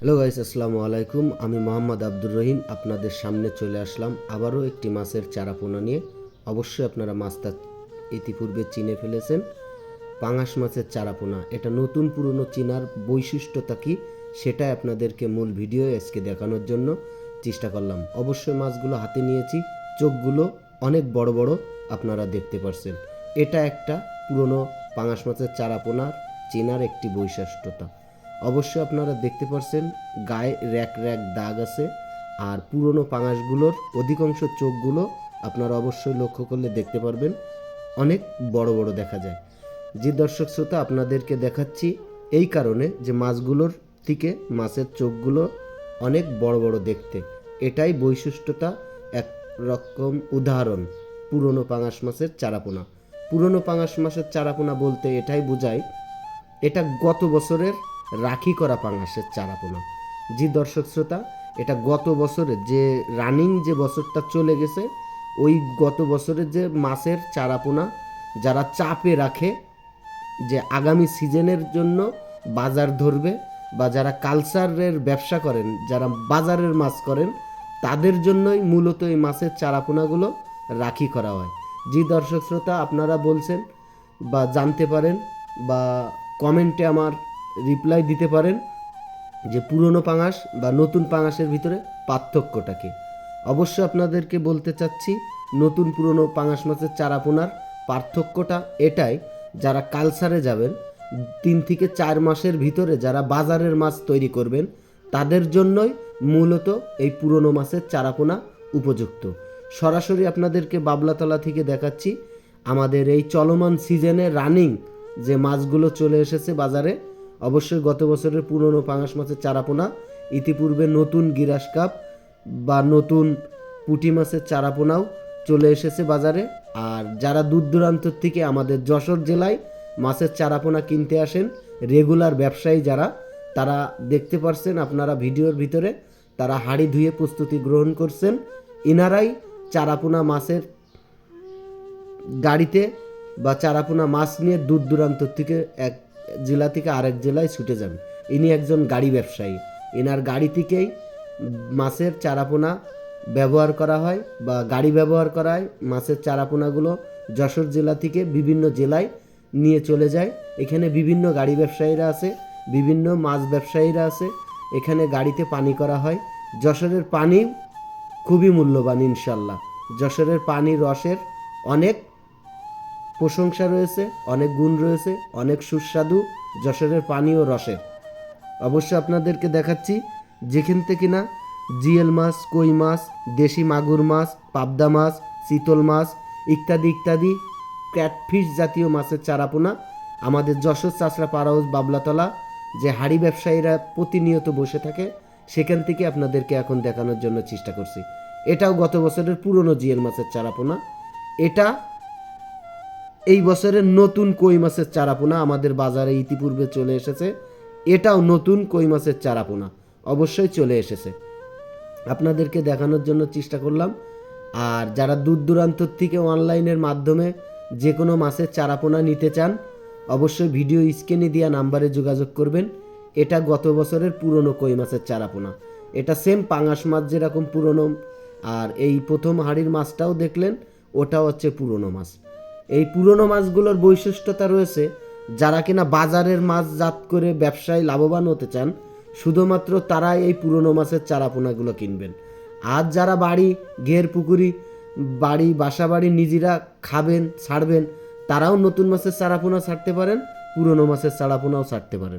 Hello guys আসসালামু আলাইকুম। আমি মোহাম্মদ আব্দুর রহিম। আপনাদের সামনে চলে আসলাম আবারও একটি মাছের চারা পোনা নিয়ে। অবশ্যই আপনারা মাছটা ইতিপূর্বে চিনে ফেলেছেন। পাঙাশ মাছের চারা পোনা, এটা নতুন পুরনো চিনার বৈশিষ্ট্যতা কি? সেটাই আপনাদেরকে মূল ভিডিও আজকে দেখানোর জন্য চেষ্টা করলাম। অবশ্যই মাছগুলো হাতে নিয়েছি। চোখগুলো অনেক বড় বড়, আপনারা দেখতে পারছেন। এটা একটা পুরনো পাঙাশ মাছের চারা পোনার, চেনার একটি বৈশিষ্ট্যতা অবশ্যই আপনারা দেখতে পারছেন, গায়ে র্যাক র্যাক দাগ আছে, আর পুরনো পাঙাশগুলোর অধিকাংশ চোখগুলো আপনারা অবশ্যই লক্ষ্য করলে দেখতে পারবেন, অনেক বড় বড় দেখা যায়। যে দর্শক শ্রোতা, আপনাদেরকে দেখাচ্ছি এই কারণে যে মাছগুলোর থেকে মাছের চোখগুলো অনেক বড় বড় দেখতে। এটাই বৈশিষ্ট্যতা এক রকম উদাহরণ, পুরনো পাঙাশ মাছের চারাপোনা। পুরনো পাঙাশ মাছের চারাপোনা বলতে এটাই বোঝায়, এটা গত বছরের রাখি করা পাঙাশের চারাপোনা। জি দর্শক শ্রোতা, এটা গত বছরের যে রানিং যে বছরটা চলে গেছে, ওই গত বছরের যে মাছের চারাপোনা, যারা চাপে রাখে, যে আগামী সিজনের জন্য বাজার ধরবে বা যারা কালচারের ব্যবসা করেন, যারা বাজারের মাছ করেন, তাদের জন্যই মূলত এই মাছের চারাপোনাগুলো রাখি করা হয়। জি দর্শক শ্রোতা, আপনারা বলছেন বা জানতে পারেন বা কমেন্টে আমার রিপ্লাই দিতে পারেন যে পুরনো পাঙাশ বা নতুন পাঙাশের ভিতরে পার্থক্যটা কি। অবশ্যই আপনাদেরকে বলতে চাচ্ছি, নতুন পুরনো পাঙাশ মাছের চারাপোনার পার্থক্যটা এটাই, যারা কালসারে যাবেন, তিন থেকে চার মাসের ভিতরে যারা বাজারের মাছ তৈরি করবেন, তাদের জন্যই মূলত এই পুরনো মাছের চারাপোনা উপযুক্ত। সরাসরি আপনাদেরকে বাবলাতলা থেকে দেখাচ্ছি, আমাদের এই চলমান সিজনে রানিং যে মাছগুলো চলে এসেছে বাজারে অবশ্যই গত বছরের পুরনো পাঙাশ মাছের চারাপোনা, ইতিপূর্বে নতুন গিরাস কাপ বা নতুন পুঁটি মাছের চারাপোনাও চলে এসেছে বাজারে। আর যারা দূর দূরান্ত থেকে আমাদের যশোর জেলায় মাছের চারাপোনা কিনতে আসেন, রেগুলার ব্যবসায়ী যারা, তারা দেখতে পারছেন আপনারা ভিডিওর ভিতরে তারা হাড়ি ধুয়ে প্রস্তুতি গ্রহণ করছেন। ইনারাই চারাপোনা মাছের গাড়িতে বা চারাপোনা মাছ নিয়ে দূর দূরান্ত থেকে এক জেলা থেকে আরেক জেলায় ছুটে যান ইনি একজন গাড়ি ব্যবসায়ী। এনার গাড়ি থেকেই মাছের চারাপোনা ব্যবহার করা হয় বা গাড়ি ব্যবহার করা হয়। মাছের চারাপোনাগুলো যশোর জেলা থেকে বিভিন্ন জেলায় নিয়ে চলে যায়। এখানে বিভিন্ন গাড়ি ব্যবসায়ীরা আছে, বিভিন্ন মাছ ব্যবসায়ীরা আছে। এখানে গাড়িতে পানি করা হয়। যশোরের পানি খুবই মূল্যবান ইনশাল্লাহ। যশোরের পানি রসের অনেক প্রশংসা রয়েছে, অনেক গুণ রয়েছে, অনেক সুস্বাদু, যশোরের পানি ও রসের। অবশ্য আপনাদেরকে দেখাচ্ছি যেখান থেকে না জিএল মাছ, কই মাছ, দেশি মাগুর মাছ, পাবদা মাছ, চিতল মাছ ইত্যাদি ইত্যাদি, ক্যাটফিশ জাতীয় মাছের চারাপোনা আমাদের যশোর চাষরা পাড়াউস বাবলাতলা যে হাড়ি ব্যবসায়ীরা প্রতিনিয়ত বসে থাকে, সেখান থেকে আপনাদেরকে এখন দেখানোর জন্য চেষ্টা করছি। এটাও গত বছরের পুরনো জিএল মাছের চারাপোনা এটা এই বছরের নতুন কই মাছের চারাপোনা আমাদের বাজারে ইতিপূর্বে চলে এসেছে। এটাও নতুন কই মাছের চারাপোনা, অবশ্যই চলে এসেছে। আপনাদেরকে দেখানোর জন্য চেষ্টা করলাম। আর যারা দূর দূরান্ত থেকে অনলাইনের মাধ্যমে যে কোনো মাছের চারাপোনা নিতে চান, অবশ্যই ভিডিও স্ক্রিনে দেওয়া নাম্বারে যোগাযোগ করবেন। এটা গত বছরের পুরনো কই মাছের চারাপোনা। এটা সেম পাঙাশ মাছ যেরকম পুরনো, আর এই প্রথম হাড়ির মাছটাও দেখলেন, ওটাও হচ্ছে পুরনো মাছ। এই পুরনো মাছগুলোর বৈশিষ্ট্যতা রয়েছে, যারা কিনা বাজারের মাছ জাত করে ব্যবসায় লাভবান হতে চান, শুধুমাত্র তারা এই পুরনো মাছের চারাপোনাগুলো কিনবেন। আর যারা বাড়ি, ঘের, পুকুরি, বাড়ি বাসা বাড়ি নিজেরা খাবেন, ছাড়বেন, তারাও নতুন মাছের চারাপোনা ছাড়তে পারেন, পুরনো মাছের চারাপোনাও ছাড়তে পারেন।